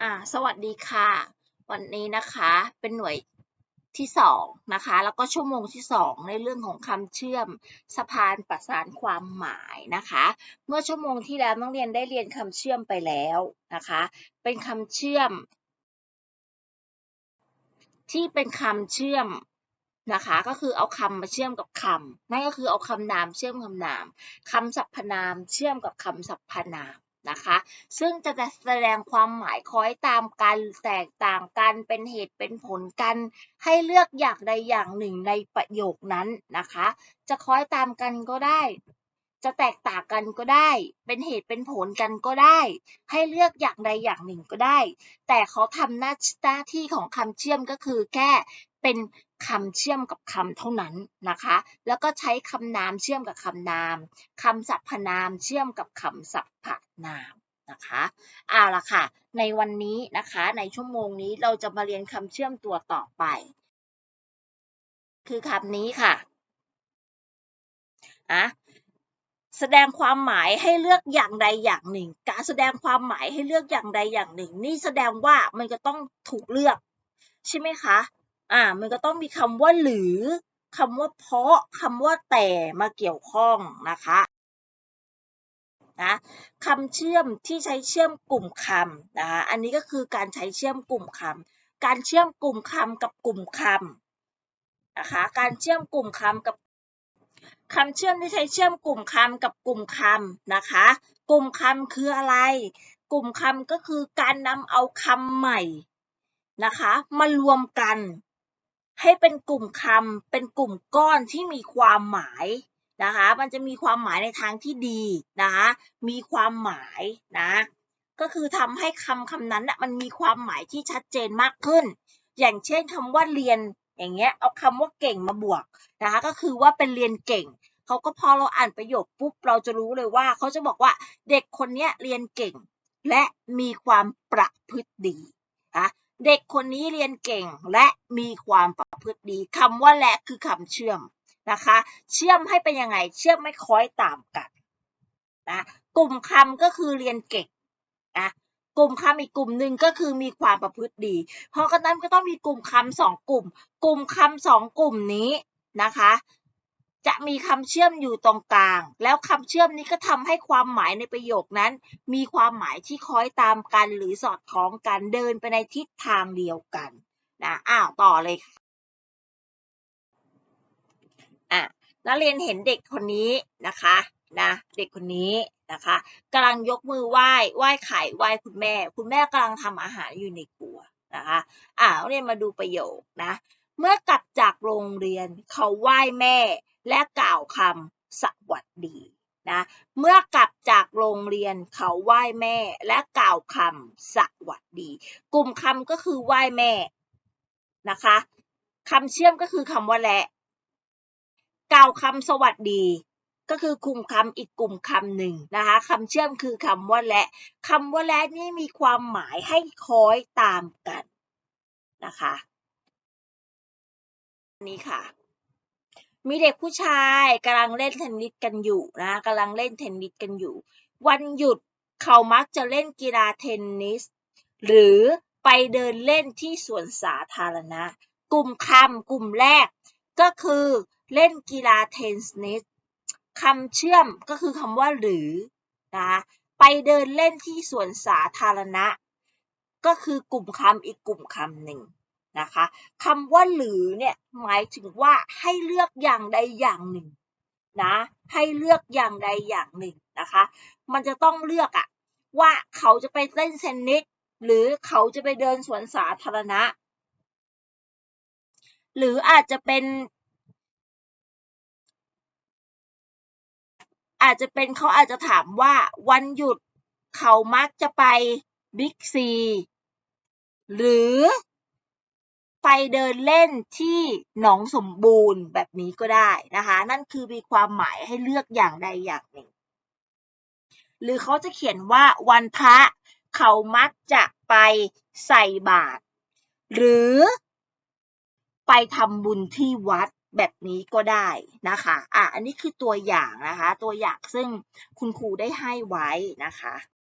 อ่าสวัสดีค่ะ วันนี้นะคะเป็นหน่วยที่สองนะคะ แล้วก็ชั่วโมงที่สองในเรื่องของคำเชื่อมสะพานประสานความหมายนะคะ เมื่อชั่วโมงที่แล้วนักเรียนได้เรียนคำเชื่อมไปแล้วนะคะ เป็นคำเชื่อม ที่เป็นคำเชื่อมนะคะ ก็คือเอาคำมาเชื่อมกับคำนั่นก็คือเอาคำนามเชื่อมคำนามคำสรรพนามเชื่อมกับคำสรรพนาม นะคะ ซึ่งจะแสดงความหมายคล้อยตามกันแตกต่างกันเป็นเหตุเป็นผลกัน ให้เลือกอย่างใดอย่างหนึ่งในประโยคนั้นนะคะ จะคล้อยตามกันก็ได้ จะแตกต่างกันก็ได้ เป็นเหตุเป็นผลกันก็ได้ ให้เลือกอย่างใดอย่างหนึ่งก็ได้ แต่เขาทำหน้าหน้าที่ของคำเชื่อมก็คือแค่เป็น คำเชื่อมกับคำเท่านั้นนะคะ แล้วก็ใช้คำนามเชื่อมกับคำนามคำสรรพนามเชื่อมกับคำสรรพนามนะคะเอาละค่ะ ในวันนี้นะคะ ในชั่วโมงนี้เราจะมาเรียนคำเชื่อมตัวต่อไป คือคำนี้ค่ะอะแสดงความหมายให้เลือกอย่างใดอย่างหนึ่ง การแสดงความหมายให้เลือกอย่างใดอย่างหนึ่ง นี่แสดงว่ามันก็ต้องถูกเลือก ใช่ไหมคะ อ่า มันก็ต้องมีคำว่าหรือคำว่าเพราะคำว่าแต่มาเกี่ยวข้องนะคะนะคำเชื่อมที่ใช้เชื่อมกลุ่มคำนะคะอันนี้ก็คือการใช้เชื่อมกลุ่มคำการเชื่อมกลุ่มคำกับกลุ่มคำนะคะการเชื่อมกลุ่มคำกับคำเชื่อมที่ใช้เชื่อมกลุ่มคำกับกลุ่มคำนะคะ กลุ่มคำคืออะไร กลุ่มคำก็คือการนำเอาคำใหม่นะคะ มารวมกัน ให้เป็นกลุ่มคำเป็นกลุ่มก้อนที่มีความหมายนะคะ มันจะมีความหมายในทางที่ดีนะคะ มีความหมายนะ ก็คือทำให้คำคำนั้นนะมันมีความหมายที่ชัดเจนมากขึ้น อย่างเช่นคำว่าเรียนอย่างเงี้ย เอาคำว่าเก่งมาบวกนะคะ ก็คือว่าเป็นเรียนเก่ง เขาก็พอเราอ่านประโยคปุ๊บเราจะรู้เลยว่าเขาจะบอกว่าเด็กคนนี้เรียนเก่ง และมีความประพฤติดีนะเด็กคนนี้เรียนเก่งและมีความ พฤติดีคำว่าและคือคำเชื่อมนะคะ เชื่อมให้เป็นยังไง เชื่อมไม่คล้อยตามกันนะกลุ่มคำก็คือเรียนเก่งนะกลุ่มคำอีกกลุ่มหนึ่งก็คือมีความประพฤติดี เพราะฉะนั้นก็ต้องมีกลุ่มคำสองกลุ่ม กลุ่มคำสองกลุ่มนี้นะคะ จะมีคำเชื่อมอยู่ตรงกลาง แล้วคำเชื่อมนี้ก็ทำให้ความหมายในประโยคนั้น มีความหมายที่คล้อยตามกันหรือสอดคล้องกันเดินไปในทิศทางเดียวกันนะอ้าวต่อเลยค่ะ อะนักเรียนเห็นเด็กคนนี้นะคะนะเด็กคนนี้นะคะกำลังยกมือไหว้ไหว้ไข่ไหว้คุณแม่ คุณแม่กำลังทำอาหารอยู่ในครัวนะคะอ่าเรียนมาดูประโยคนะ เมื่อกลับจากโรงเรียนเขาไหว้แม่และกล่าวคำสวัสดีนะเมื่อกลับจากโรงเรียนเขาไหว้แม่และกล่าวคำสวัสดี กลุ่มคำก็คือไหว้แม่นะคะคำเชื่อมก็คือคำว่าและ กล่าวคำสวัสดี ก็คือกลุ่มคำอีกกลุ่มคำหนึ่งนะคะคำเชื่อมคือคำว่าและคำว่าและนี่มีความหมายให้คล้อยตามกันนะคะนี่ค่ะ มีเด็กผู้ชายกำลังเล่นเทนนิสกันอยู่นะกำลังเล่นเทนนิสกันอยู่ วันหยุดเขามักจะเล่นกีฬาเทนนิส หรือไปเดินเล่นที่สวนสาธารณะ กลุ่มคำกลุ่มแรกก็คือ เล่นกีฬาเทนนิสคำเชื่อมก็คือคำว่าหรือนะไปเดินเล่นที่สวนสาธารณะ ก็คือกลุ่มคำอีกกลุ่มคำหนึ่งนะคะคำว่าหรือเนี่ยหมายถึงว่าให้เลือกอย่างใดอย่างหนึ่งนะให้เลือกอย่างใดอย่างหนึ่งนะคะ มันจะต้องเลือกอะว่าเขาจะไปเล่นเทนนิสหรือเขาจะไปเดินสวนสาธารณะ หรืออาจจะเป็น อาจจะเป็นเขาอาจจะถามว่าวันหยุดเขามักจะไปบิ๊กซี หรือไปเดินเล่นที่หนองสมบูรณ์แบบนี้ก็ได้นะคะ นั่นคือมีความหมายให้เลือกอย่างใดอย่างหนึ่ง หรือเขาจะเขียนว่าวันพระเขามักจะไปใส่บาตรหรือไปทำบุญที่วัด แบบนี้ก็ได้นะคะอะอันนี้คือตัวอย่างนะคะ ตัวอย่างซึ่งคุณครูได้ให้ไว้นะคะ